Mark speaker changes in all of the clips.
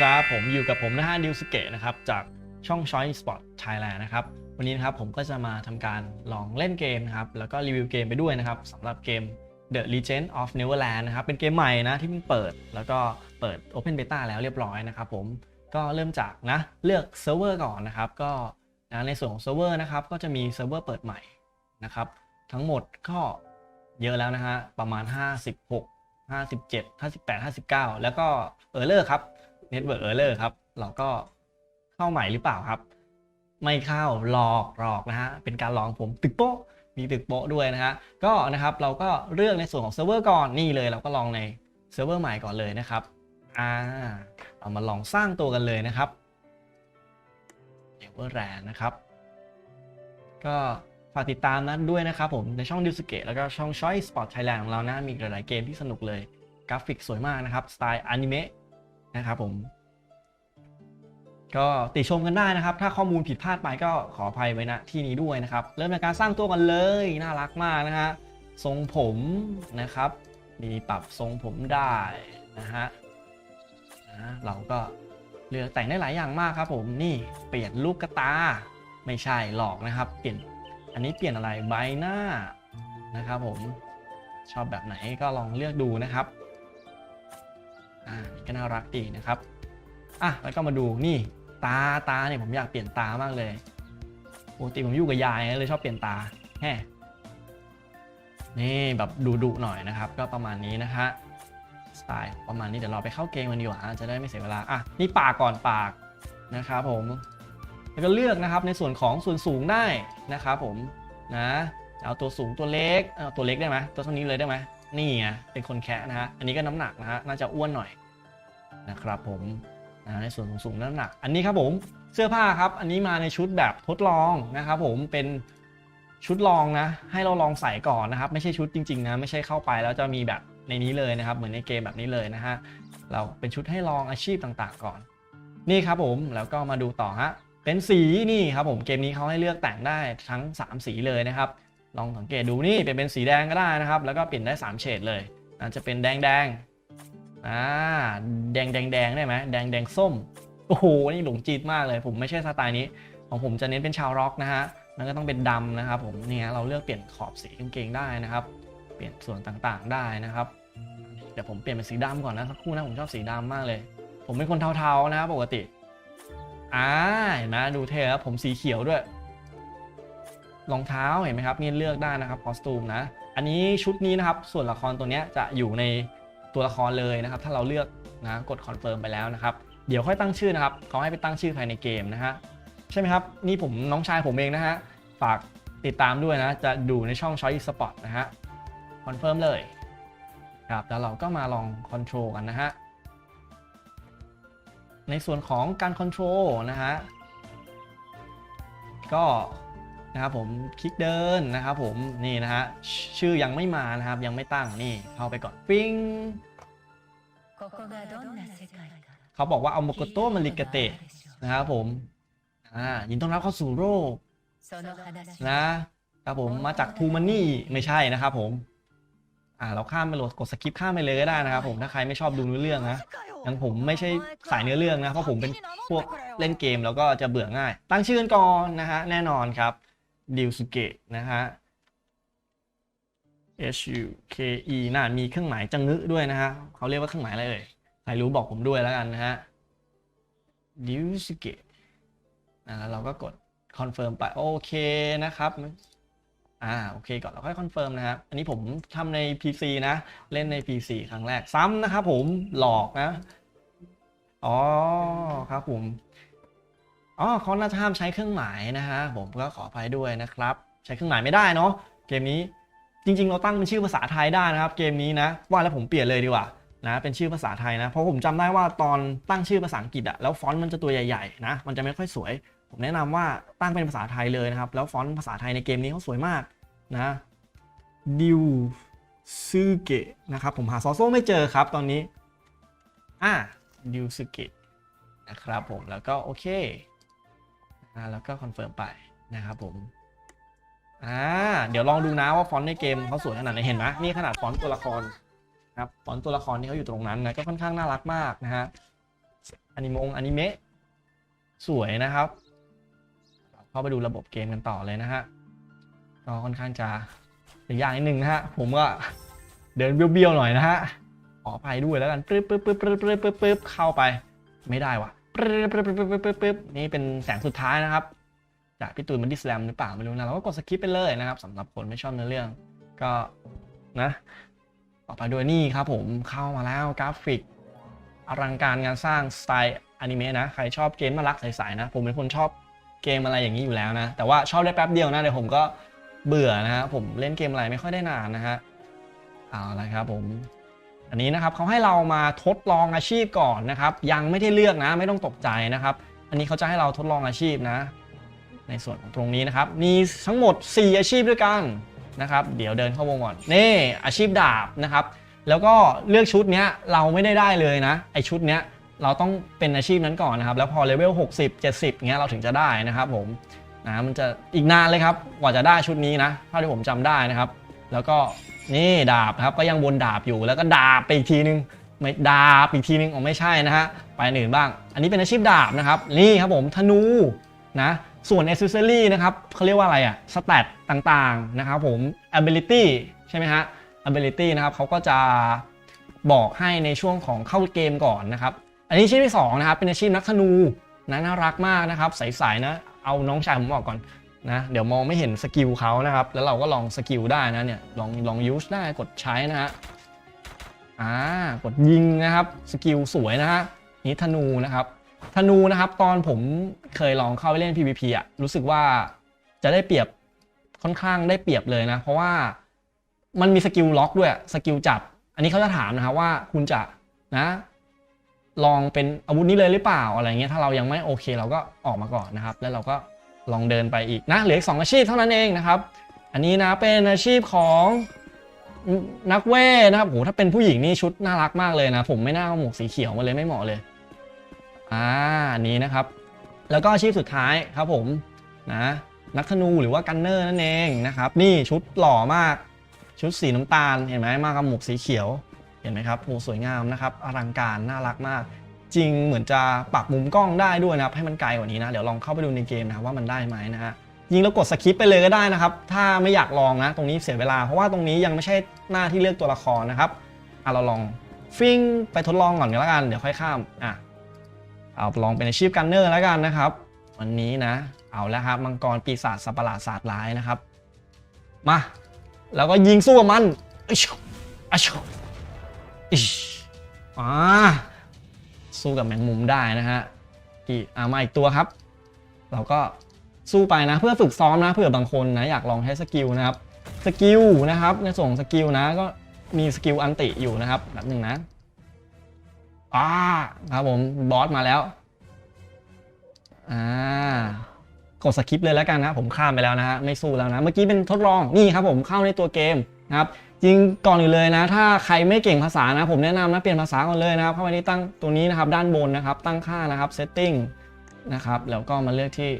Speaker 1: ครับ ผมอยู่กับผมนะฮะดิวสเกะนะครับจากช่อง Choice Sport Thailand นะครับวันนี้นะครับผมก็จะมาทำการลองเล่นเกมนะครับแล้วก็รีวิวเกมไปด้วยนะครับสำหรับเกม The Legend of Neverland นะครับเป็นเกมใหม่นะที่เพิ่งเปิดแล้วก็เปิด Open Beta แล้วเรียบร้อยนะครับผมก็เริ่มจากนะเลือกเซิร์ฟเวอร์ก่อนนะครับก็นะในส่วนของเซิร์ฟเวอร์นะครับก็จะมีเซิร์ฟเวอร์เปิดใหม่นะครับทั้งหมดก็เยอะแล้วนะฮะประมาณ 56 57 58 59 แล้วก็เออร์เลอร์ครับ Network Error ครับ เราก็เข้าใหม่หรือเปล่าครับ ไม่เข้าหลอกหลอกนะฮะ เป็นการลองผมตึกโป๊ะ มีตึกโป๊ะด้วยนะฮะ ก็นะครับเราก็เลือกในส่วนของเซิร์ฟเวอร์ก่อนนี่เลย เราก็ลองในเซิร์ฟเวอร์ใหม่ก่อนเลยนะครับอ่าเรามาลองสร้างตัวกันเลยนะครับเ e เวอร์แรนนะครับ ก็ฝากติดตามนั้นด้วยนะครับผมในช่องดิวสเกตแล้วก็ช่อง Choice Sport Thailand ของเรานะมีหลายๆเกมที่สนุกเลยกราฟิกสวยมากนะครับ สไตล์อนิเมะ นะครับผม ก็ติชมกันได้นะครับ ถ้าข้อมูลผิดพลาดไปก็ขออภัยไว้ณที่นี้ด้วยนะครับ เริ่มในการสร้างตัวกันเลยน่ารักมากนะฮะทรงผมนะครับมีปรับทรงผมได้นะฮะนะเราก็เลือกแต่งได้หลายอย่างมากครับ ผมนี่เปลี่ยนลูกกระตา ไม่ใช่หลอกนะครับ เปลี่ยนอันนี้เปลี่ยนอะไรใบหน้านะครับ ผมชอบแบบไหนก็ลองเลือกดูนะครับ อ่าก็น่ารักดีนะครับอะแล้วก็มาดูนี่ตาตาเนี่ยผมอยากเปลี่ยนตามากเลยปกติผมอยู่กับยายเลยชอบเปลี่ยนตาแฮนี่แบบดุดุหน่อยนะครับ ก็ประมาณนี้นะฮะสไตล์ประมาณนี้เดี๋ยวเราไปเข้าเกมกันดีกว่าจะได้ไม่เสียเวลาอะนี่ปากก่อนปากนะครับผมแล้วก็เลือกนะครับในส่วนของส่วนสูงได้นะครับผมนะเอาตัวสูงตัวเล็กเอาตัวเล็กได้ไหมตัวเท่านี้เลยได้ไหม นี่ไงเป็นคนแคะนะฮะ อันนี้ก็น้ำหนักนะฮะ น่าจะอ้วนหน่อยนะครับผมนะในส่วนของสูงน้ำหนัก อันนี้ครับผมเสื้อผ้าครับ อันนี้มาในชุดแบบทดลองนะครับผมเป็นชุดลองนะ ให้เราลองใส่ก่อนนะครับ ไม่ใช่ชุดจริงๆนะ ไม่ใช่เข้าไปแล้วจะมีแบบในนี้เลยนะครับ เหมือนในเกมแบบนี้เลยนะฮะ เราเป็นชุดให้ลองอาชีพต่างๆ ก่อน นี่ครับผม แล้วก็มาดูต่อฮะ เป็นสีนี่ครับผม เกมนี้เขาให้เลือกแต่งได้ทั้ง 3 สีเลยนะครับ ลองสังเกตดูนี่เป็นเป็นสีแดงก็ได้นะครับ แล้วก็เปลี่ยนได้ 3 เฉดเลยอาจจะเป็นแดงแดงอ่าแดงแดงแดงได้ไหมแดงแดงส้มโอ้โหนี่หลงจีดมากเลย ผมไม่ใช่สไตล์นี้ ของผมจะเน้นเป็นชาวร็อกนะฮะแล้วก็ต้องเป็นดำนะครับ ผมเนี่ยเราเลือกเปลี่ยนขอบสีกางเกงได้นะครับ เปลี่ยนส่วนต่างๆได้นะครับเดี๋ยวผมเปลี่ยนเป็นสีดำก่อนนะสักครู่นะผมชอบสีดำมากเลย ผมเป็นคนเทาๆนะครับปกติอ่าเห็นไหมดูเท่แล้วผมสีเขียวด้วย รองเท้าเห็นไหมครับนี่เลือกได้นะครับคอสตูมนะอันนี้ชุดนี้นะครับส่วนละครตัวนี้จะอยู่ในตัวละครเลยนะครับ ถ้าเราเลือกนะกดคอนเฟิร์มไปแล้วนะครับเดี๋ยวค่อยตั้งชื่อนะครับเขาให้ไปตั้งชื่อภายในเกมนะฮะใช่ไหมครับนี่ผมน้องชายผมเองนะฮะฝากติดตามด้วยนะ จะดูในช่อง Choice Spot นะฮะคอนเฟิร์มเลยครับแล้วเราก็มาลองคอนโทรลกันนะฮะในส่วนของการคอนโทรลนะฮะก็ นะครับผมคลิกเดินนะครับผมนี่นะฮะชื่อยังไม่มานะครับยังไม่ตั้งนี่เข้าไปก่อนปิ้งเขาบอกว่าเอาโมโกโตมาริกเตะนะครับผมอ่ายินต้อนรับเข้าสู่โลกนะครับผมมาจากทูมันนี่ไม่ใช่นะครับผมอ่าเราข้ามไปโหลดกดสคริปข้ามไปเลยก็ได้นะครับผมถ้าใครไม่ชอบดูเนื้อเรื่องนะอย่างผมไม่ใช่สายเนื้อเรื่องนะเพราะผมเป็นพวกเล่นเกมแล้วก็จะเบื่อง่าย ตั้งชื่อกันก่อนนะฮะแน่นอนครับ ดิวสุเกะนะฮะ H U K E น่ามีเครื่องหมายจังงึด้วยนะฮะเขาเรียกว่าเครื่องหมายอะไรเอ่ย ใครรู้บอกผมด้วยแล้วกันนะฮะดิวสุเกะนะแล้วเราก็กดคอนเฟิร์มไป โอเคนะครับอ่าโอเคก่อนเราค่อยคอนเฟิร์มนะครับ อันนี้ผมทำใน PC นะ เล่นใน PC ครั้งแรกซ้ำนะครับผมหลอกนะ อ๋อครับผม อ๋อเขาน่าจะห้ามใช้เครื่องหมายนะฮะผมก็ขออภัยด้วยนะครับ ใช้เครื่องหมายไม่ได้เนาะเกมนี้จริง ๆ เราตั้งเป็นชื่อภาษาไทยได้นะครับ เกมนี้นะว่าแล้วผมเปลี่ยนเลยดีกว่านะเป็นชื่อภาษาไทยนะเพราะผมจำได้ว่าตอนตั้งชื่อภาษาอังกฤษอะแล้วฟอนต์มันจะตัวใหญ่ๆนะมันจะไม่ค่อยสวย ผมแนะนำว่าตั้งเป็นภาษาไทยเลยนะครับแล้วฟอนต์ภาษาไทยในเกมนี้เขาสวยมากนะดิวซึเกะนะครับผมหาซอโซ่ไม่เจอครับตอนนี้อ่าดิวซึเกะนะครับผมแล้วก็โอเค อ่าแล้วก็คอนเฟิร์มไปนะครับผมอ่าเดี๋ยวลองดูนะว่าฟอนต์ในเกมเขาสวยขนาดไหนเห็นไหมนี่ขนาดฟอนต์ตัวละครครับฟอนต์ตัวละครที่เขาอยู่ตรงนั้นนะก็ค่อนข้างน่ารักมากนะฮะอนิมงอนิเมะสวยนะครับ เข้าไปดูระบบเกมกันต่อเลยนะฮะก็ค่อนข้างจะยากนิดนึงนะฮะผมก็เดินเบี้ยวๆหน่อยนะฮะขออภัยด้วยแล้วกันปึ๊บปึ๊บปึ๊บปึ๊บปึ๊บปึ๊บปึ๊บเข้าไปไม่ได้ว่ะ ปึ๊บปึ๊บปึ๊บปึ๊บปึ๊บปึ๊บนี่เป็นแสงสุดท้ายนะครับ จากพี่ตูนมันดิสแลมหรือเปล่าไม่รู้นะเราก็กดสคิปไปเลยนะครับสำหรับคนไม่ชอบเนื้อเรื่อง ก็นะต่อไปด้วยนี่ครับผมเข้ามาแล้วกราฟิก อลังการงานสร้างสไตล์อนิเมะนะใครชอบเกมน่ารักใสๆนะ ผมเป็นคนชอบเกมอะไรอย่างนี้อยู่แล้วนะ แต่ว่าชอบได้แป๊บเดียวนะเดี๋ยวผมก็เบื่อนะฮะผมเล่นเกมอะไรไม่ค่อยได้นานนะฮะเอาละครับผม อันนี้นะครับเขาให้เรามาทดลองอาชีพก่อนนะครับ ยังไม่ได้เลือกนะไม่ต้องตกใจนะครับ อันนี้เขาจะให้เราทดลองอาชีพนะ ในส่วนของตรงนี้นะครับ มีทั้งหมด 4 อาชีพด้วยกันนะครับ เดี๋ยวเดินเข้าวงก่อนนี่อาชีพดาบนะครับ แล้วก็เลือกชุดนี้เราไม่ได้ได้เลยนะไอชุดนี้เราต้องเป็นอาชีพนั้นก่อนนะครับ แล้วพอเลเวล60 70เงี้ยเราถึงจะได้นะครับ ผมนะมันจะอีกนานเลยครับกว่าจะได้ชุดนี้นะเท่าที่ผมจำได้นะครับ แล้วก็ นี่ดาบครับก็ยังวนดาบอยู่แล้วก็ดาบไปอีกทีนึงไม่ดาบอีกทีนึงอ๋อไม่ใช่นะฮะไปอื่นบ้าง อันนี้เป็นอาชีพดาบนะครับนี่ครับผมธนูนะส่วน accessory นะครับเขาเรียกว่าอะไรอะสแตทต่างๆนะครับผม ability ใช่ไหมฮะ ability นะครับเขาก็จะบอกให้ในช่วงของเข้าเกมก่อนนะครับ อันนี้อาชีพที่2นะครับเป็นอาชีพนักธนูนะน่ารักมากนะครับใสๆนะเอาน้องชายผมออกก่อน นะเดี๋ยวมองไม่เห็นสกิลเขานะครับ แล้วเราก็ลองสกิลได้นะเนี่ยลองลองยูสได้กดใช้นะฮะอ่ากดยิงนะครับสกิลสวยนะฮะนี่ธนูนะครับธนูนะครับตอนผมเคยลองเข้าไปเล่น PVP อะรู้สึกว่าจะได้เปรียบค่อนข้างได้เปรียบเลยนะ เพราะว่ามันมีสกิลล็อกด้วยสกิลจับ อันนี้เขาจะถามนะครับว่าคุณจะนะ ลองเป็นอาวุธนี้เลยหรือเปล่าอะไรเงี้ยถ้าเรายังไม่โอเค เราก็ออกมาก่อนนะครับ แล้วเราก็ ลองเดินไปอีกนะเหลืออีกสองอาชีพเท่านั้นเองนะครับ อันนี้นะเป็นอาชีพของนักเวทนะครับโหถ้าเป็นผู้หญิงนี่ชุดน่ารักมากเลยนะ ผมไม่น่าเอาหมวกสีเขียวมาเลยไม่เหมาะเลยอ่าอันนี้นะครับ แล้วก็อาชีพสุดท้ายครับผมนะนักธนูหรือว่ากันเนอร์นั่นเองนะครับ นี่ชุดหล่อมากชุดสีน้ำตาลเห็นไหมมากับหมวกสีเขียวเห็นไหมครับโอ้สวยงามนะครับอลังการน่ารักมาก จริงเหมือนจะปรับมุมกล้องได้ด้วยนะครับให้มันไกลกว่านี้นะ เดี๋ยวลองเข้าไปดูในเกมนะครับว่ามันได้ไหมนะฮะยิงแล้วกดสคิปไปเลยก็ได้นะครับ ถ้าไม่อยากลองนะ ตรงนี้เสียเวลา เพราะว่าตรงนี้ยังไม่ใช่หน้าที่เลือกตัวละครนะครับอะเราลองฟิ้งไปทดลองก่อนกันแล้วกันเดี๋ยวค่อยข้ามอะเอาลองเป็นอาชีพกันเนอร์แล้วกันนะครับวันนี้นะ เอาแล้วครับมังกรปีศาจสัปหลาดศาสตร์ร้ายนะครับ มา แล้วก็ยิงสู้กับมันอิชอิชอิชอ่า สู้กับแมงมุมได้นะฮะอีกอามาอีกตัวครับ เราก็สู้ไปนะเพื่อฝึกซ้อมนะเผื่อบางคนนะอยากลองใช้สกิลนะครับสกิลนะครับในส่วนของสกิลนะก็มีสกิลอันติอยู่นะครับแบบหนึ่งนะอ่าครับผมบอสมาแล้วอ่ากดสคิปเลยแล้วกันนะผมข้ามไปแล้วนะฮะไม่สู้แล้วนะ เมื่อกี้เป็นทดลองนี่ครับผมเข้าในตัวเกมนะครับ ริงก่อนอื่นเลยนะ ถ้าใครไม่เก่งภาษานะ ผมแนะนำนะเปลี่ยนภาษาก่อนเลยนะครับเข้าไปที่ตั้งตัวนี้นะครับ ด้านบนนะครับ ตั้งค่านะครับ setting นะครับแล้วก็มาเลือกที่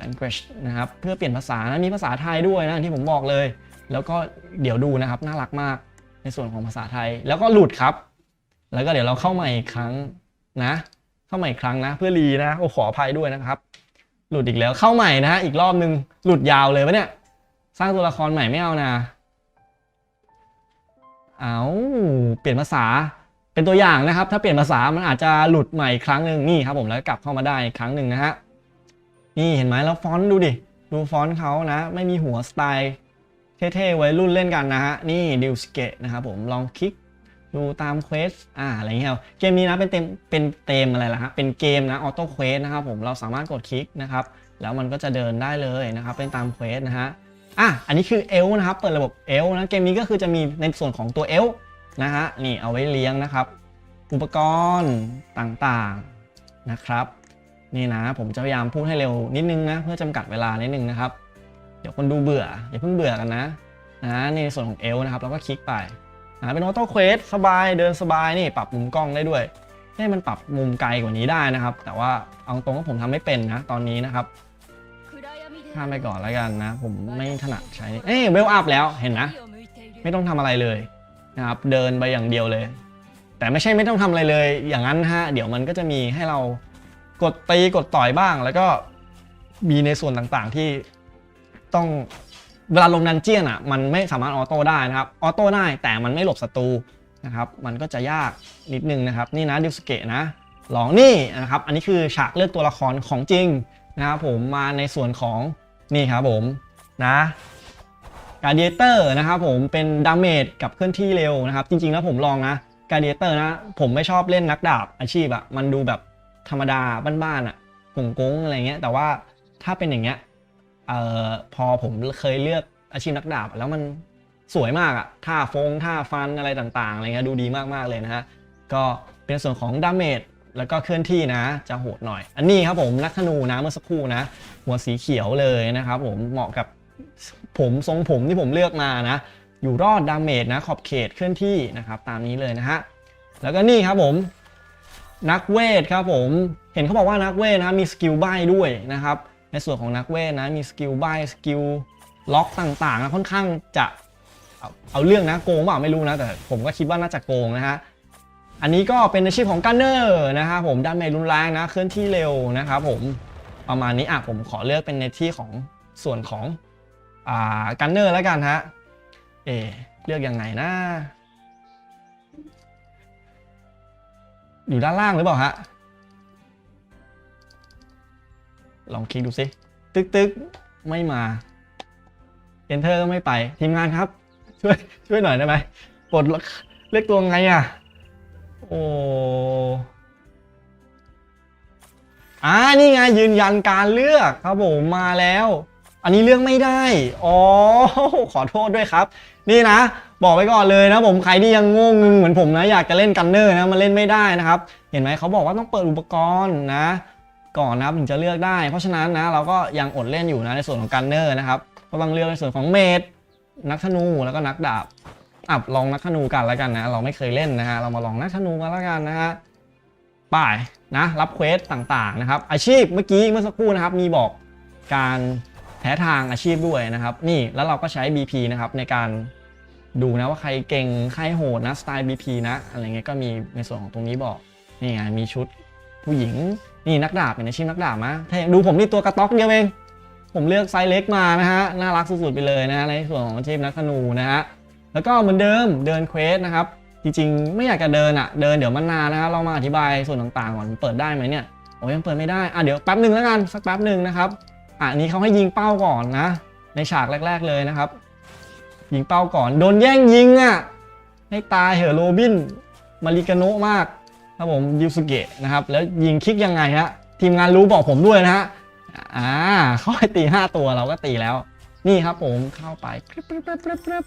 Speaker 1: language นะครับ เพื่อเปลี่ยนภาษานะมีภาษาไทยด้วยนะที่ผมบอกเลย แล้วก็เดี๋ยวดูนะครับน่ารักมากในส่วนของภาษาไทย แล้วก็หลุดครับ แล้วก็เดี๋ยวเราเข้าใหมาอีกครั้งนะ เข้าใหมาอีกครั้งนะ เพื่อรีนะโอ้ขออภัยด้วยนะครับ หลุดอีกแล้วเข้าใหม่นะอีกรอบนึงหลุดยาวเลยวะเนี่ยสร้างตัวละครใหม่ไม่เอานะ เอาเปลี่ยนภาษาเป็นตัวอย่างนะครับ ถ้าเปลี่ยนภาษามันอาจจะหลุดใหม่อีกครั้งหนึ่งนี่ครับผมแล้วกลับเข้ามาได้อีกครั้งหนึ่งนะฮะนี่เห็นไหมแล้วฟอนต์ดูดิดูฟอนต์เขานะ ไม่มีหัวสไตล์เท่ๆไว้รุ่นเล่นกันนะฮะนี่ดิวสเกตนะครับผมลองคลิกดูตามเควสอ่าอะไรเงี้ยเกมนี้นะเป็นเต็มเป็นเต็มอะไรล่ะฮะเป็นเกมนะออโต้เควสนะครับผมเราสามารถกดคลิกนะครับแล้วมันก็จะเดินได้เลยนะครับเป็นตามเควสนะฮะ อะอันนี้คือเอลนะครับ เปิดระบบเอลนะเกมนี้ก็คือจะมีในส่วนของตัวเอลนะฮะนี่เอาไว้เลี้ยงนะครับ อุปกรณ์ต่างๆนะครับ นี่นะ ผมจะพยายามพูดให้เร็วนิดนึงนะ เพื่อจำกัดเวลานิดนึงนะครับ เดี๋ยวคนดูเบื่อ อย่าเพิ่งเบื่อกันนะนะในส่วนของเอลนะครับเราก็คลิกไปอ่าเป็นออโต้เควสสบายเดินสบายนี่ปรับมุมกล้องได้ด้วยให้มันปรับมุมไกลกว่านี้ได้นะครับ แต่ว่าเอาตรงว่าผมทำไม่เป็นนะตอนนี้นะครับ ข้ามไปก่อนแล้วกันนะ ผมไม่ถนัดใช้ เอ้ยเวลอัพแล้วเห็นนะ ไม่ต้องทำอะไรเลยนะครับ เดินไปอย่างเดียวเลย แต่ไม่ใช่ไม่ต้องทำอะไรเลย อย่างนั้นฮะ เดี๋ยวมันก็จะมีให้เรากดตีกดต่อยบ้าง แล้วก็มีในส่วนต่างๆที่ต้องเวลาลงดันเจียนอะมันไม่สามารถออโต้ได้นะครับออโต้ได้แต่มันไม่หลบศัตรูนะครับ มันก็จะยากนิดนึงนะครับ นี่นะดิวสเกะนะลองนี่นะครับ อันนี้คือฉากเลือกตัวละครของจริง นะครับผมมาในส่วนของนี่ครับผมนะกาเดียเตอร์นะครับผมเป็นดาเมจกับเคลื่อนที่เร็วนะครับ จริงๆแล้วผมลองนะกาเดียเตอร์นะ ผมไม่ชอบเล่นนักดาบอาชีพอะมันดูแบบธรรมดาบ้านๆอะกงกงอะไรเงี้ย แต่ว่าถ้าเป็นอย่างเงี้ยเอ่อพอผมเคยเลือกอาชีพนักดาบ แล้วมันสวยมากอะท่าฟงท่าฟันอะไรต่างๆอะไรเงี้ยดูดีมากๆเลยนะฮะก็เป็นส่วนของดาเมจ แล้วก็เคลื่อนที่นะ จะโหดหน่อย อันนี้ครับผมนักธนูนะเมื่อสักครู่นะ หัวสีเขียวเลยนะครับผมเหมาะกับผมทรงผมที่ผมเลือกมานะ อยู่รอดดาเมจนะ ขอบเขตเคลื่อนที่นะครับ ตามนี้เลยนะฮะแล้วก็นี่ครับผมนักเวทครับผมเห็นเขาบอกว่านักเวทนะมีสกิลใบ้ด้วยนะครับในส่วนของนักเวทนะมีสกิลใบ้สกิลล็อกต่างๆนะค่อนข้างจะเอาเรื่องนะโกงเปล่าไม่รู้นะแต่ผมก็คิดว่าน่าจะโกงนะฮะ อันนี้ก็เป็นอาชีพของกันเนอร์นะครับผมด้านในรุนแรงนะเคลื่อนที่เร็วนะครับผมประมาณนี้อะผมขอเลือกเป็นในที่ของส่วนของอ่ากันเนอร์แล้วกันฮะเอเลือกยังไงนะ อยู่ด้านล่างหรือเปล่าฮะลองคลิกดูสิตึกตึกไม่มา Enter ก็ไม่ไปทีมงานครับ ช่วยช่วยหน่อยได้ไหมกดเลือกตัวไงอะ โอ้อ่านี่ไงยืนยันการเลือกครับผมมาแล้ว อันนี้เลือกไม่ได้ อ๋อ ขอโทษด้วยครับ นี่นะ บอกไว้ก่อนเลยนะผมใครที่ยังโง่งึงเหมือนผมนะอยากจะเล่นกันเนอร์นะมาเล่นไม่ได้นะครับ เห็นไหมเขาบอกว่าต้องเปิดอุปกรณ์นะ ก่อนนะถึงจะเลือกได้ เพราะฉะนั้นนะเราก็ยังอดเล่นอยู่นะในส่วนของกันเนอร์นะครับก็ต้องเลือกในส่วนของเมดนักธนูแล้วก็นักดาบ อะลองนักธนูกันแล้วกันนะ เราไม่เคยเล่นนะฮะ เรามาลองนักธนูกันแล้วกันนะฮะป่ายนะ รับเควสต่างๆนะครับ อาชีพเมื่อกี้เมื่อสักครู่นะครับ มีบอกการแพ้ทางอาชีพด้วยนะครับ นี่แล้วเราก็ใช้ BP นะครับในการดูนะว่าใครเก่งใครโหดนะสไตล์ BP นะอะไรเงี้ยก็มีในส่วนของตรงนี้บอกนี่ไงมีชุดผู้หญิงนี่นักดาบเป็นอาชีพนักดาบมะถ้าดูผมนี่ตัวกระต๊อกเดียวเองผมเลือกไซส์เล็กมานะฮะน่ารักสุดๆไปเลยนะฮะในส่วนของอาชีพนักธนูนะฮะ แล้วก็เหมือนเดิมเดินเควสนะครับ จริงๆ ไม่อยากจะเดินอะ เดินเดี๋ยวมันนานนะครับ เรามาอธิบายส่วนต่างๆก่อนเปิดได้ไหมเนี่ยโอ้ยยังเปิดไม่ได้ อะเดี๋ยวแป๊บหนึ่งแล้วกันสักแป๊บหนึ่งนะครับ อะนี้เขาให้ยิงเป้าก่อนนะ ในฉากแรก ๆเลยนะครับ ยิงเป้าก่อน โดนแย่งยิงอะ ให้ตายเหอะโรบิน มาริกาโนะมากครับผมยูสุเกะนะครับ แล้วยิงคลิกยังไงฮะ ทีมงานรู้บอกผมด้วยนะฮะ อ่าเขาให้ตี 5 ตัวเราก็ตีแล้ว นี่ครับผมเข้าไปปรึ๊บปรึ๊บปรึ๊บปึ๊บ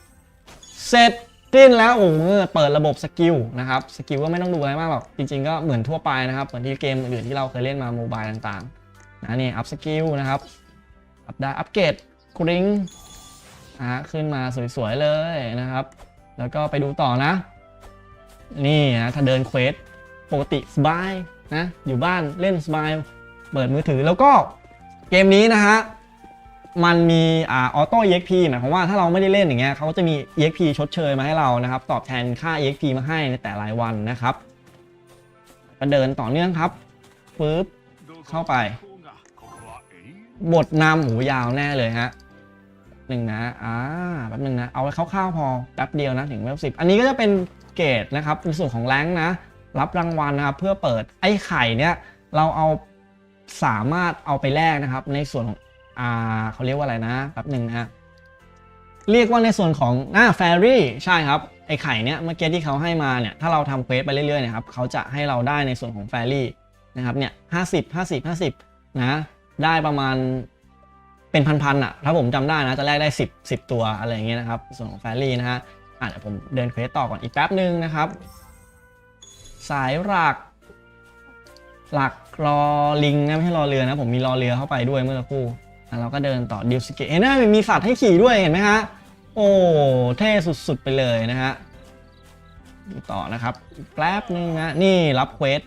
Speaker 1: เสร็จสิ้นแล้วโอ้โหเปิดระบบสกิลนะครับสกิลก็ไม่ต้องดูอะไรมากหรอกจริงๆก็เหมือนทั่วไปนะครับเหมือนที่เกมอื่นที่เราเคยเล่นมาโมบายต่างๆนะนี่อัพสกิลนะครับอัพได้อัปเกรดกริงอะขึ้นมาสวยๆเลยนะครับ แล้วก็ไปดูต่อนะ นี่นะถ้าเดินเควสปกติสบายนะอยู่บ้านเล่นสบายเปิดมือถือแล้วก็เกมนี้นะฮะ มันมีอ่าออโต้ EXP หมายความว่าถ้าเราไม่ได้เล่นอย่างเงี้ยเขาก็จะมี EXP ชดเชยมาให้เรานะครับ ตอบแทนค่า EXP มาให้ในแต่รายวันนะครับก็เดินต่อเนื่องครับปึ๊บเข้าไป บทนำหูยาวแน่เลยฮะหนึ่งนะอ่าแป๊บหนึ่งนะ เอาไว้คร่าวๆพอแป๊บเดียวนะถึงเวลสิบอันนี้ก็จะเป็นเกรดนะครับในส่วนของแรงนะ รับรางวัลนะครับเพื่อเปิดไอ้ไข่เนี่ยเราเอาสามารถเอาไปแลกนะครับ ในส่วนของ อ่าเขาเรียกว่าอะไรนะแป๊บหนึ่งนะ เรียกว่าในส่วนของอ่าแฟรี่ใช่ครับ ไอไข่เนี้ยเมื่อกี้ที่เขาให้มาเนี่ย ถ้าเราทำเควสไปเรื่อยๆนะครับเขาจะให้เราได้ในส่วนของแฟรี่นะครับเนี่ยห้าสิบห้าสิบห้าสิบนะได้ประมาณเป็นพันๆอะถ้าผมจำได้นะจะแลกได้ 10 10 ตัวอะไรอย่างเงี้ยนะครับ ส่วนของแฟรี่นะฮะอะเดี๋ยวผมเดินเควสต่อก่อนอีกแป๊บหนึ่งนะครับ สายหลัก หลักรอลิงนะไม่ใช่รอเรือนะ ผมมีรอเรือเข้าไปด้วยเมื่อสักครู่ อะเราก็เดินต่อดิวสเกตเห็นไหมมีสัตว์ให้ขี่ด้วยเห็นไหมฮะ โอ้เท่สุดๆไปเลยนะฮะต่อนะครับแป๊บนึงนะนี่รับเควส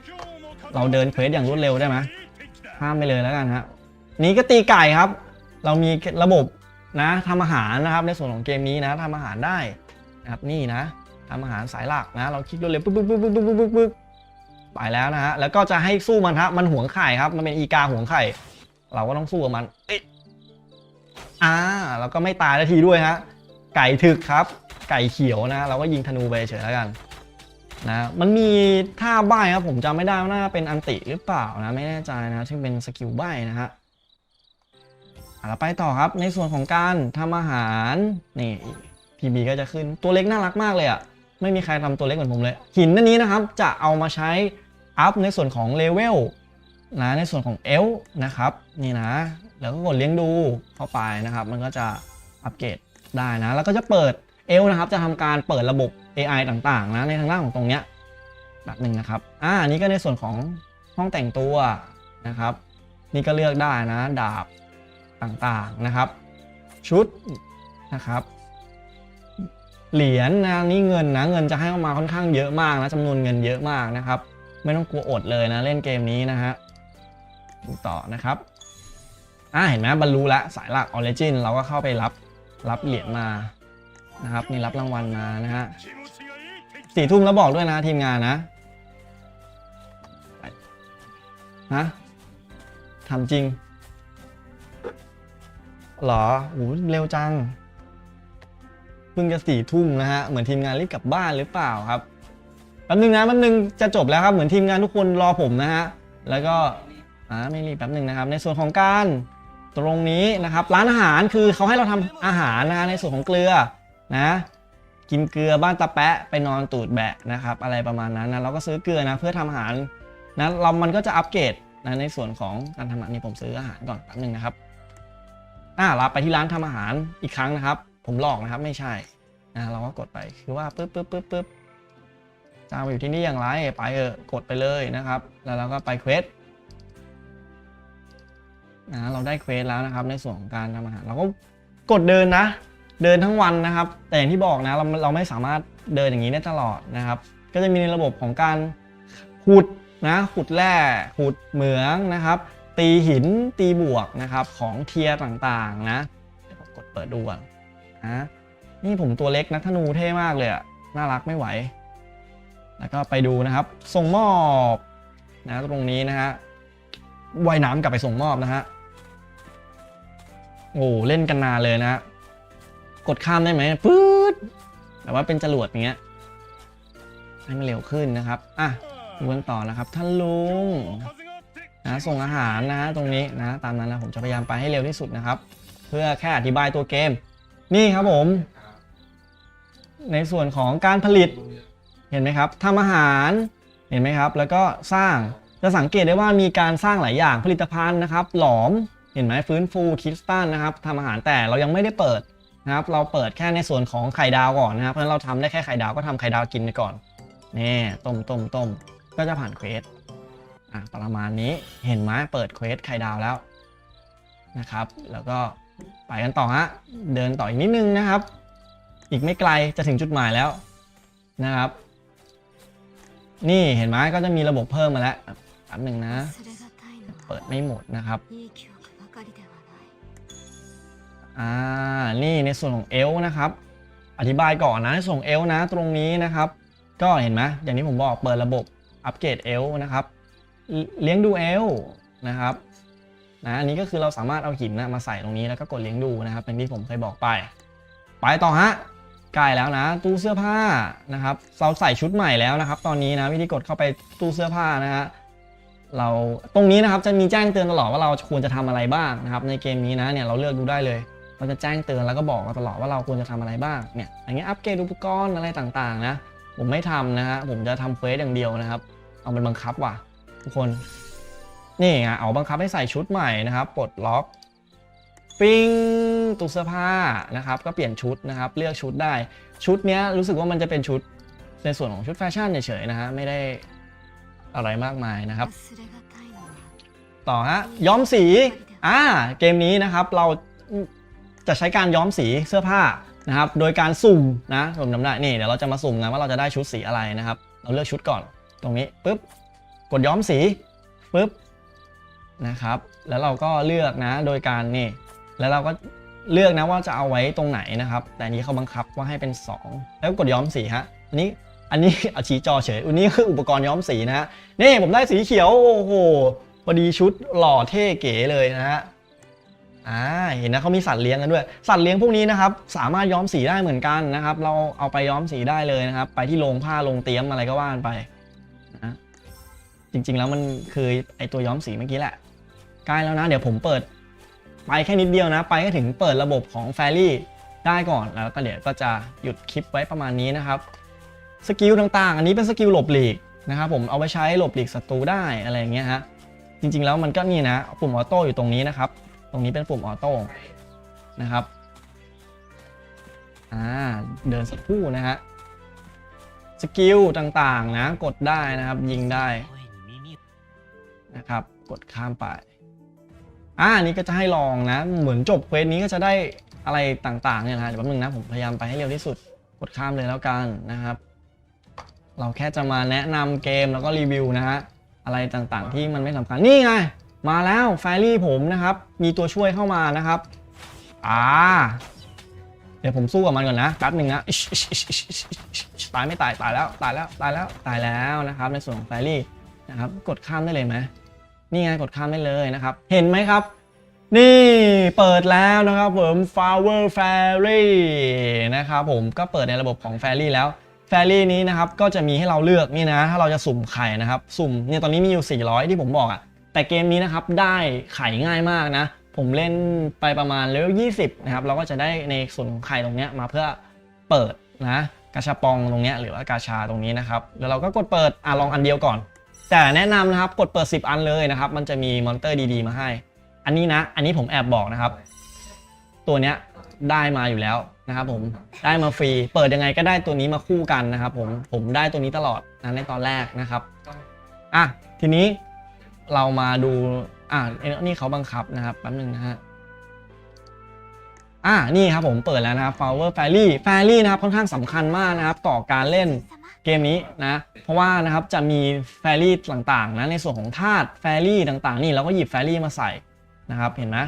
Speaker 1: เราเดินเควสอย่างรวดเร็วได้ไหมข้ามไปเลยแล้วกันฮะนี่ก็ตีไก่ครับ เรามีระบบนะทำอาหารนะครับ ในส่วนของเกมนี้นะทำอาหารได้นะครับนี่นะทำอาหารสายหลักนะ เราคลิกรวดเร็วปึ๊บปึ๊บปึ๊บปึ๊บปึ๊บปึ๊บปึ๊บไปแล้วนะฮะแล้วก็จะให้สู้มันฮะมันหวงไข่ครับ มันเป็นอีกาหวงไข่ เราก็ต้องสู้กับมันเอ๊ะ อ่าแล้วก็ไม่ตายนาทีด้วยฮะไก่ถึกครับ ไก่เขียวนะ เราก็ยิงธนูไปเฉยแล้วกันนะมันมีท่าใบครับผมจำไม่ได้ว่าน่าเป็นอันติหรือเปล่านะไม่แน่ใจนะที่เป็นสกิลใบนะฮะเราไปต่อครับในส่วนของการทำอาหารนี่พีบีก็จะขึ้นตัวเล็กน่ารักมากเลยอะ่ะไม่มีใครทำตัวเล็กเหมือนผมเลย หินอันนี้นะครับจะเอามาใช้อัพในส่วนของเลเวลนะในส่วนของเอลนะครับนี่นะ แล้วก็กดเลี้ยงดูเข้าไปนะครับ มันก็จะอัปเกรดได้นะ แล้วก็จะเปิดเอลนะครับ จะทำการเปิดระบบ AI ต่างๆ นะ ในทางด้านของตรงเนี้ยแบบหนึ่งนะครับอ่านี้ก็ในส่วนของห้องแต่งตัวนะครับ นี่ก็เลือกได้นะ ดาบต่างๆนะครับ ชุดนะครับเหรียญนะนี่เงินนะเงินจะให้ออกมาค่อนข้างเยอะมากนะจำนวนเงินเยอะมากนะครับ ไม่ต้องกลัวอดเลยนะเล่นเกมนี้นะฮะดูต่อนะครับ อ่าเห็นไหมบรรลุแล้วสายหลักออริจินเราก็เข้าไปรับรับเหรียญมานะครับนี่รับรางวัลมานะฮะสี่ทุ่มแล้วบอกด้วยนะทีมงานนะฮะทำจริงหรอโหเร็วจังเพิ่งจะสี่ทุ่มนะฮะ เหมือนทีมงานรีบกลับบ้านหรือเปล่าครับแป๊บนึงนะแป๊บนึงจะจบแล้วครับ เหมือนทีมงานทุกคนรอผมนะฮะ แล้วก็อ่าไม่รีบแป๊บนึงนะครับ ในส่วนของการ ตรงนี้นะครับร้านอาหารคือเขาให้เราทำอาหารนะฮะในส่วนของเกลือนะกินเกลือบ้านตะแปะไปนอนตูดแบะนะครับอะไรประมาณนั้นนะเราก็ซื้อเกลือนะเพื่อทำอาหารนะเรามันก็จะอัปเกรดนะในส่วนของการทำอาหารนี่ผมซื้ออาหารก่อนแป๊บนึงนะครับอ่าเราไปที่ร้านทำอาหารอีกครั้งนะครับ ผมหลอกนะครับไม่ใช่นะเราก็กดไปคือว่าปึ๊บปึ๊บปึ๊บปึ๊บจะเอาอยู่ที่นี่อย่างไรไปเออกดไปเลยนะครับ แล้วเราก็ไปเควส นะเราได้เควสแล้วนะครับในส่วนของการทำอาหารเราก็กดเดินนะ เดินทั้งวันนะครับ แต่อย่างที่บอกนะเราเราไม่สามารถเดินอย่างนี้ได้ตลอดนะครับ ก็จะมีในระบบของการขุดนะขุดแร่ขุดเหมืองนะครับ ตีหินตีบวกนะครับของเทียร์ต่างๆนะเดี๋ยวผมกดเปิดดูก่อนนะนี่ผมตัวเล็กนะธนูเท่มากเลยอะน่ารักไม่ไหว แล้วก็ไปดูนะครับ ส่งมอบนะตรงนี้นะฮะว่ายน้ำกลับไปส่งมอบนะฮะ โอ้เล่นกันนานเลยนะ กดข้ามได้ไหมปื๊ดแบบว่าเป็นจรวดอย่างเงี้ยให้มันเร็วขึ้นนะครับอะดูกันต่อนะครับ ท่านลุงนะส่งอาหารนะฮะตรงนี้นะตามนั้นนะผมจะพยายามไปให้เร็วที่สุดนะครับ เพื่อแค่อธิบายตัวเกม นี่ครับผม ในส่วนของการผลิตเห็นไหมครับทำอาหารเห็นไหมครับ แล้วก็สร้างจะสังเกตได้ว่ามีการสร้างหลายอย่างผลิตภัณฑ์นะครับ หลอม เห็นไหมฟื้นฟูคิสตันนะครับทำอาหารแต่เรายังไม่ได้เปิดนะครับ เราเปิดแค่ในส่วนของไข่ดาวก่อนนะครับเพราะฉะนั้นเราทำได้แค่ไข่ดาวก็ทำไข่ดาวกินไปก่อนนี่ต้มต้มต้มก็จะผ่านเควสอะประมาณนี้เห็นไหมเปิดเควสไข่ดาวแล้วนะครับ แล้วก็ไปกันต่อฮะเดินต่ออีกนิดนึงนะครับ อีกไม่ไกลจะถึงจุดหมายแล้วนะครับ นี่เห็นไหมก็จะมีระบบเพิ่มมาแล้วแป๊บหนึ่งนะ เปิดไม่หมดนะครับ อ่านี่ในส่วนของเอลนะครับ อธิบายก่อนนะในส่วนของเอลนะตรงนี้นะครับ ก็เห็นไหมอย่างที่ผมบอกเปิดระบบอัปเกรดเอลนะครับ เลี้ยงดูเอลนะครับนะอันนี้ก็คือเราสามารถเอาหินนะมาใส่ตรงนี้แล้วก็กดเลี้ยงดูนะครับเป็นที่ผมเคยบอกไป ไปต่อฮะใกล้แล้วนะ ตู้เสื้อผ้านะครับเราใส่ชุดใหม่แล้วนะครับ ตอนนี้นะวิธีกดเข้าไปตู้เสื้อผ้านะฮะเราตรงนี้นะครับจะมีแจ้งเตือนตลอดว่าเราควรจะทำอะไรบ้างนะครับ ในเกมนี้นะเนี่ยเราเลือกดูได้เลย เราจะแจ้งเตือนแล้วก็บอกเราตลอดว่าเราควรจะทำอะไรบ้างเนี่ยอย่างเงี้ยอัปเกรดอุปกรณ์อะไรต่างๆนะผมไม่ทำนะฮะผมจะทำเฟวสอย่างเดียวนะครับ เอามันบังคับว่ะ ทุกคน นี่ไงเอาบังคับให้ใส่ชุดใหม่นะครับปลดล็อกปิ้งตุ้เสื้อผ้านะครับ ก็เปลี่ยนชุดนะครับ เลือกชุดได้ ชุดเนี้ยรู้สึกว่ามันจะเป็นชุดในส่วนของชุดแฟชั่นเฉยๆนะฮะไม่ได้อะไรมากมายนะครับ ต่อฮะย้อมสีอ่าเกมนี้นะครับเรา จะใช้การย้อมสีเสื้อผ้านะครับ โดยการสุ่มนะผมจำได้นี่เดี๋ยวเราจะมาสุ่มกันว่าเราจะได้ชุดสีอะไรนะครับ เราเลือกชุดก่อนตรงนี้ปุ๊บกดย้อมสีปุ๊บนะครับ แล้วเราก็เลือกนะโดยการนี่ แล้วเราก็เลือกนะว่าจะเอาไว้ตรงไหนนะครับ แต่นนี้เขาบังคับว่าให้เป็น 2 แล้วกดย้อมสีฮะอันนี้อันนี้เอาชี้จอเฉยอันนี้คืออุปกรณ์ย้อมสีนะฮะนี่ผมได้สีเขียวโอ้โหพอดีชุดหล่อเท่เก๋เลยนะฮะ อ่าเห็นนะเขามีสัตว์เลี้ยงกันด้วย สัตว์เลี้ยงพวกนี้นะครับสามารถย้อมสีได้เหมือนกันนะครับ เราเอาไปย้อมสีได้เลยนะครับ ไปที่โรงผ้าโรงเตียมอะไรก็ว่ากันไปนะจริง ๆ แล้วมันคือไอตัวย้อมสีเมื่อกี้แหละใกล้แล้วนะ เดี๋ยวผมเปิด ไปแค่นิดเดียวนะ ไปให้ถึงเปิดระบบของแฟรี่ได้ก่อนแล้วก็เดี๋ยวก็จะหยุดคลิปไว้ประมาณนี้นะครับสกิลต่างๆ อันนี้เป็นสกิลหลบหลีกนะครับผมเอาไว้ใช้หลบหลีกศัตรูได้อะไรอย่างเงี้ยฮะจริง ๆ แล้วมันก็นี่นะปุ่มออโต้อยู่ตรงนี้นะครับ ตรงนี้เป็นปุ่มออโต้นะครับอ่าเดินสักครู่นะฮะสกิลต่างๆนะกดได้นะครับยิงได้นะครับกดข้ามไปอ่าอันนี้ก็จะให้ลองนะ เหมือนจบเควสนี้ก็จะได้อะไรต่างๆเนี่ยนะเดี๋ยวแป๊บนึงนะผมพยายามไปให้เร็วที่สุดกดข้ามเลยแล้วกันนะครับ เราแค่จะมาแนะนำเกมแล้วก็รีวิวนะฮะอะไรต่างๆที่มันไม่สำคัญนี่ไง มาแล้วแฟรี่ผมนะครับ มีตัวช่วยเข้ามานะครับ อ่า เดี๋ยวผมสู้กับมันก่อนนะแป๊บหนึ่งนะตายไม่ตายตายแล้วตายแล้วตายแล้วตายแล้วนะครับ ในส่วนของแฟรี่นะครับ กดข้ามได้เลยไหมนี่ไงกดข้ามได้เลยนะครับ เห็นไหมครับ นี่เปิดแล้วนะครับผม Flower Fairy นะครับผมก็เปิดในระบบของ Fairy แล้ว Fairy นี้นะครับก็จะมีให้เราเลือกนี่นะ ถ้าเราจะสุ่มไข่นะครับ สุ่มเนี่ยตอนนี้มีอยู่ 400 ที่ผมบอกอะ่ะ แต่เกมนี้นะครับได้ไขง่ายมากนะ ผมเล่นไปประมาณเลเวล20 นะครับ เราก็จะได้ในส่วนของไข่ตรงนี้มาเพื่อเปิดนะกาชาปองตรงนี้หรือว่ากาชาตรงนี้นะครับ แล้วเราก็กดเปิดอะลองอันเดียวก่อน แต่แนะนำนะครับกดเปิด 10 อันเลยนะครับ มันจะมีมอนเตอร์ดีๆ มาให้ อันนี้นะ อันนี้ผมแอบบอกนะครับ ตัวเนี้ยได้มาอยู่แล้วนะครับผมได้มาฟรี เปิดยังไงก็ได้ตัวนี้มาคู่กันนะครับผมผมได้ตัวนี้ตลอดนะในตอนแรกนะครับอะทีนี้ เรามาดูอะเอ้ยนี่เขาบังคับนะครับแป๊บนึงนะฮะอะนี่ครับผมเปิดแล้วนะครับ Flower Fairy Fairy นะครับค่อนข้างสำคัญมากนะครับ ต่อการเล่นเกมนี้นะ เพราะว่านะครับจะมีแฟรี่ต่างๆนะในส่วนของธาตุแฟรี่ต่างๆ นี่เราก็หยิบแฟรี่มาใส่นะครับเห็นไหม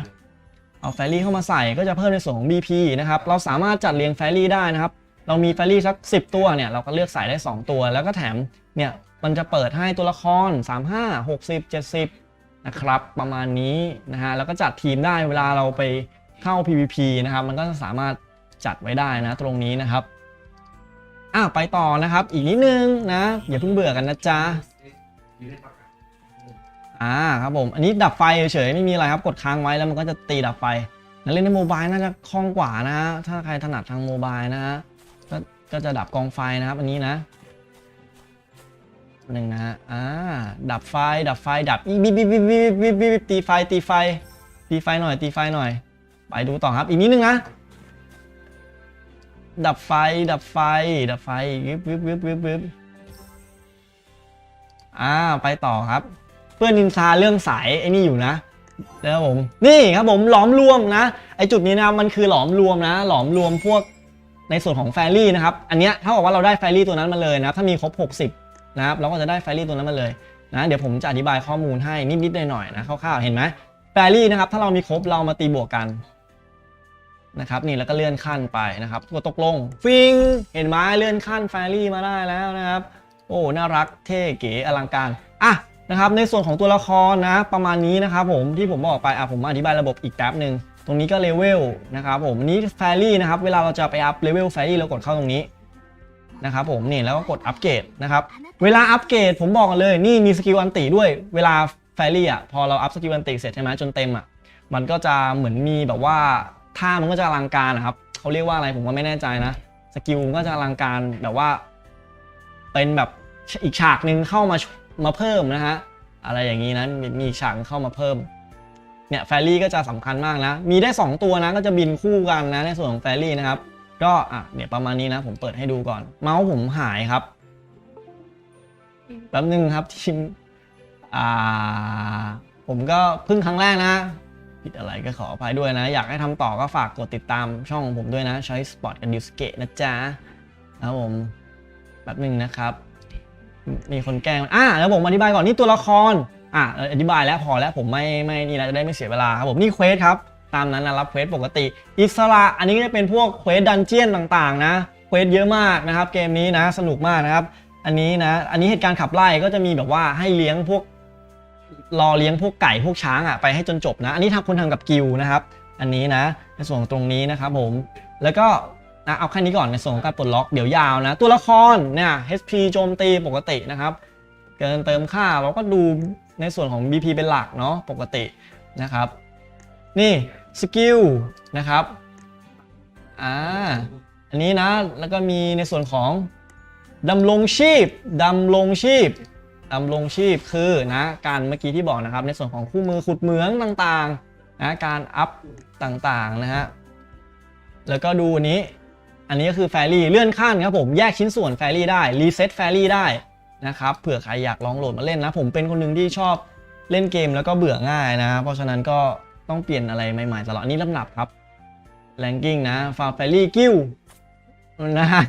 Speaker 1: เอาแฟรี่เข้ามาใส่ก็จะเพิ่มในส่วนของ BP นะครับเราสามารถจัดเรียงแฟรี่ได้นะครับ เรามีแฟรี่สัก 10 ตัวเนี่ยเราก็เลือกใส่ได้ 2 ตัว แล้วก็แถมเนี่ย มันจะเปิดให้ตัวละคร 35 60 70 นะครับ ประมาณนี้นะฮะ แล้วก็จัดทีมได้เวลาเราไปเข้า PVP นะครับ มันก็จะสามารถจัดไว้ได้นะตรงนี้นะครับอ้าวไปต่อนะครับ อีกนิดนึงนะ อย่าเพิ่งเบื่อกันนะจ๊ะอ่าครับผม อันนี้ดับไฟเฉยๆไม่มีอะไรครับกดค้างไว้แล้วมันก็จะตีดับไฟนั้นเล่นในโมบายน่าจะคล่องกว่านะถ้าใครถนัดทางโมบายนะฮะก็จะดับกองไฟนะครับ อันนี้นะ หนึ่งนะอ่าดับไฟดับไฟดับอีบบบิบบิบบิบบิบบิบตีไฟตีไฟ ตีไฟหน่อยตีไฟหน่อย ไปดูต่อครับ อีกนิดนึงนะ ดับไฟดับไฟ ดับไฟวิบวิบวิบวิบวิบอ่าไปต่อครับ เพื่อนนินทาเรื่องสายไอ้นี่อยู่นะแล้วผมนี่ครับผมหลอมรวมนะไอจุดนี้นะมันคือหลอมรวมนะ หลอมรวมพวกในส่วนของแฟรี่นะครับ อันเนี้ยถ้าบอกว่าเราได้แฟรี่ตัวนั้นมาเลยนะถ้ามีครบ 60 นะครับเราก็จะได้แฟรี่ตัวนั้นมาเลยนะเดี๋ยวผมจะอธิบายข้อมูลให้นิดๆหน่อยๆนะคร่าวๆเห็นไหมแฟรี่นะครับถ้าเรามีครบเรามาตีบวกกันนะครับนี่แล้วก็เลื่อนขั้นไปนะครับกดตกลง ฟิงเห็นไหมเลื่อนขั้นแฟรี่มาได้แล้วนะครับ โอ้น่ารักเท่เก๋อลังการอะนะครับในส่วนของตัวละครนะประมาณนี้นะครับผมที่ผมบอกไปอะผมอธิบายระบบอีกแป๊บหนึ่งตรงนี้ก็เลเวลนะครับผมนนี้แฟรี่นะครับเวลาเราจะไปอัพเลเวลแฟรี่เรากดเข้าตรงนี้ นะครับผมนี่แล้วก็กดอัปเกรดนะครับเวลาอัปเกรดผมบอกกันเลยนี่มีสกิลอันติด้วยเวลาแฟรี่อะพอเราอัพสกิลอันติเสร็จใช่ไหมจนเต็มอะมันก็จะเหมือนมีแบบว่าท่ามันก็จะอลังการนะครับเขาเรียกว่าอะไรผมก็ไม่แน่ใจนะสกิลก็จะอลังการแบบว่า เป็นแบบอีกฉากหนึ่งเข้ามามาเพิ่มนะฮะอะไรอย่างนี้นะมีมีฉากเข้ามาเพิ่มเนี่ยแฟรี่ก็จะสำคัญมากนะ มีได้ 2 ตัวนะก็จะบินคู่กันนะในส่วนของแฟรี่นะครับ ก็อะเนี่ยประมาณนี้นะ ผมเปิดให้ดูก่อน เมาส์ผมหายครับแป๊บนึงครับทีมอ่า ผมก็เพิ่งครั้งแรกนะผิดอะไรก็ขออภัยด้วยนะ อยากให้ทำต่อก็ฝากกดติดตามช่องของผมด้วยนะช้อยสปอร์ตกันดิวสเกตนะจ๊ะครับผมแบบหนึ่งนะครับ มีคนแกล้งอะแล้วผมอธิบายก่อนนี่ตัวละครอะอธิบายแล้วพอแล้วผมไม่ไม่นี่แล้วจะได้ไม่เสียเวลาครับผมนี่เควสครับ ตามนั้นนะรับเควสปกติ อิสระอันนี้จะเป็นพวกเควสดันเจียนต่างๆ นะเควสเยอะมากนะครับ เกมนี้นะสนุกมากนะครับ อันนี้นะอันนี้เหตุการณ์ขับไล่ก็จะมีแบบว่าให้เลี้ยงพวกรอเลี้ยงพวกไก่พวกช้างอะไปให้จนจบนะ อันนี้ทำคนทำกับกิลนะครับ อันนี้นะในส่วนของตรงนี้นะครับผมแล้วก็นะเอาแค่นี้ก่อนในส่วนของการปลดล็อกเดี๋ยวยาวนะ ตัวละครเนี่ย HP โจมตีปกตินะครับเกินเติมค่าเราก็ดูในส่วนของ BP เป็นหลักเนาะปกตินะครับ นี่สกิลนะครับอ่าอันนี้นะแล้วก็มีในส่วนของดำรงชีพดำรงชีพดำรงชีพคือนะการเมื่อกี้ที่บอกนะครับในส่วนของคู่มือขุดเหมืองต่างๆนะการอัพต่างๆนะฮะแล้วก็ดูนนี้ อันนี้ก็คือแฟรี่เลื่อนขั้นครับผมแยกชิ้นส่วนแฟรี่ได้รีเซ็ตแฟรี่ได้นะครับเผื่อใครอยากลองโหลดมาเล่นนะ ผมเป็นคนหนึ่งที่ชอบเล่นเกมแล้วก็เบื่อง่ายนะ เพราะฉะนั้นก็ ต้องเปลี่ยนอะไรใหม่ๆตลอดอันนี้ลำดับครับแรงกิ้งนะฟาแฟรี่กิลนะฮะ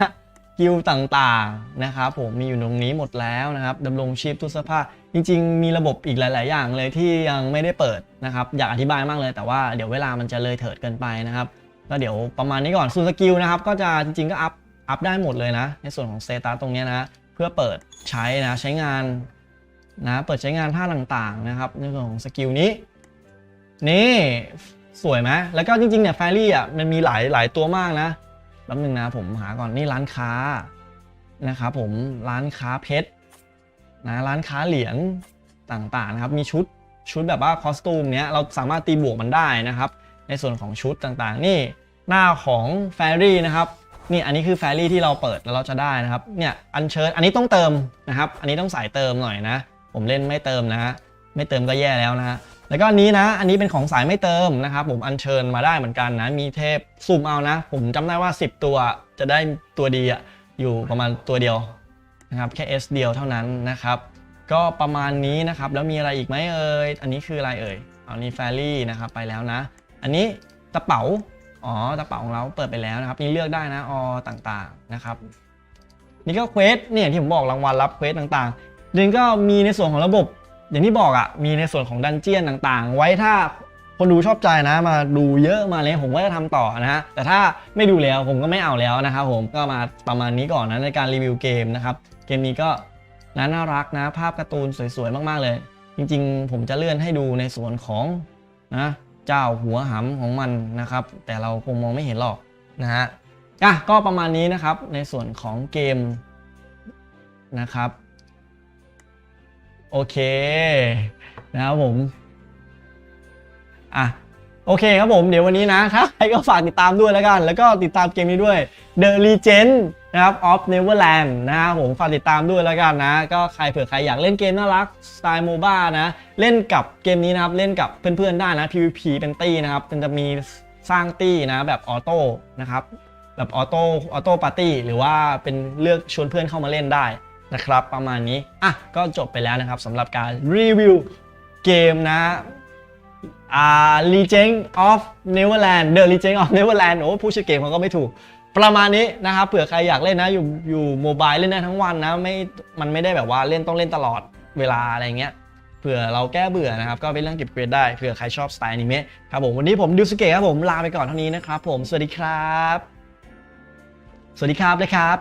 Speaker 1: กิลต่างๆนะครับผมมีอยู่ตรงนี้หมดแล้วนะครับดำรงชีพทุกสภาพจริง ๆ มีระบบอีกหลาย ๆ อย่างเลยที่ยังไม่ได้เปิดนะครับ อยากอธิบายมากเลย แต่ว่าเดี๋ยวเวลามันจะเลยเถิดเกินไปนะครับก็เดี๋ยวประมาณนี้ก่อนส่วนสกิลนะครับ ก็จะจริง ๆ ก็อัพอัพได้หมดเลยนะ ในส่วนของเซตัสตรงนี้นะเพื่อเปิดใช้นะใช้งานนะเปิดใช้งานท่าต่างๆนะครับในส่วนของสกิลนี้ นี่สวยไหมแล้วก็จริงๆเนี่ยแฟรี่อะมันมีหลายหลายตัวมากนะแป๊บนึงนะผมหาก่อนนี่ร้านค้านะครับผมร้านค้าเพชรนะร้านค้าเหรียญต่างๆนะครับมีชุดชุดแบบว่าคอสตูมเนี้ยเราสามารถตีบวกมันได้นะครับ ในส่วนของชุดต่างๆ นี่หน้าของแฟรี่นะครับนี่อันนี้คือแฟรี่ที่เราเปิดแล้วเราจะได้นะครับเนี่ยอันเชิญอันนี้ต้องเติมนะครับ อันนี้ต้องใส่เติมหน่อยนะ ผมเล่นไม่เติมนะฮะไม่เติมก็แย่แล้วนะฮะ แล้วก็อันนี้นะ อันนี้เป็นของสายไม่เติมนะครับผมอัญเชิญมาได้เหมือนกันนะ มีเทพสุ่มเอานะ ผมจำได้ว่า 10 ตัวจะได้ตัวดีอะอยู่ประมาณตัวเดียวนะครับแค่ S เดียวเท่านั้นนะครับ ก็ประมาณนี้นะครับ แล้วมีอะไรอีกไหมเอ่ยอันนี้คืออะไรเอ่ยเอานี่แฟรี่นะครับไปแล้วนะ อันนี้กระเป๋าอ๋อกระเป๋าของเราเปิดไปแล้วนะครับ นี่เลือกได้นะอต่างๆนะครับ นี่ก็เควสเนี่ยที่ผมบอกรางวัลรับเควสต่างๆนึงก็มีในส่วนของระบบ อย่างที่บอกอะ่ะมีในส่วนของดันเจียนต่างๆ ไว้ถ้าคนดูชอบใจนะมาดูเยอะมาเลยผมก็จะทำต่อนะฮะแต่ถ้าไม่ดูแล้วผมก็ไม่เอาแล้วนะครับผมก็มาประมาณนี้ก่อนนะในการรีวิวเกมนะครับเกมนี้ก็น่ารักนะภาพการ์ตูนสวยๆมากๆเลย จริงๆ ผมจะเลื่อนให้ดูในส่วนของนะเจ้าหัวหำของมันนะครับ แต่เราคงมองไม่เห็นหรอกนะฮะอะก็ประมาณนี้นะครับในส่วนของเกมนะครับ โอเคนะครับผมอะโอเคครับผมเดี๋ยววันนี้นะ ถ้าใครก็ฝากติดตามด้วยแล้วกัน แล้วก็ติดตามเกมนี้ด้วย The Legend นะครับ of Neverland นะครับผมฝากติดตามด้วยแล้วกันนะ ก็ใครเผื่อใครอยากเล่นเกมน่ารักสไตล์โมบ้านะ เล่นกับเกมนี้นะครับ เล่นกับเพื่อนๆได้นะ PVP เป็นตี้นะครับมันจะมีสร้างตี้นะแบบออโต้นะครับ แบบออโต้ออโต้ปาร์ตี้หรือว่าเป็นเลือกชวนเพื่อนเข้ามาเล่นได้ นะครับ ประมาณนี้ อะ ก็จบไปแล้วนะครับสำหรับการรีวิวเกมนะอ่า Legend of Neverland The Legend of Neverland โอ้ผู้ชื่อเกมเขาก็ไม่ถูก ประมาณนี้นะครับเผื่อใครอยากเล่นนะ อยู่อยู่โมบายเล่นได้ทั้งวันนะไม่มันไม่ได้แบบว่าเล่นต้องเล่นตลอดเวลาอะไรเงี้ยเผื่อเราแก้เบื่อนะครับ ก็เป็นเรื่องเก็บเกรดได้เผื่อใครชอบสไตล์นิเมะครับผมวันนี้ผมดิวสเกะครับผมลาไปก่อนเท่านี้นะครับผมสวัสดีครับ สวัสดีครับเลยครับ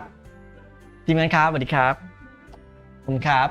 Speaker 1: ทีมงานครับสวัสดีครับ คุณครับ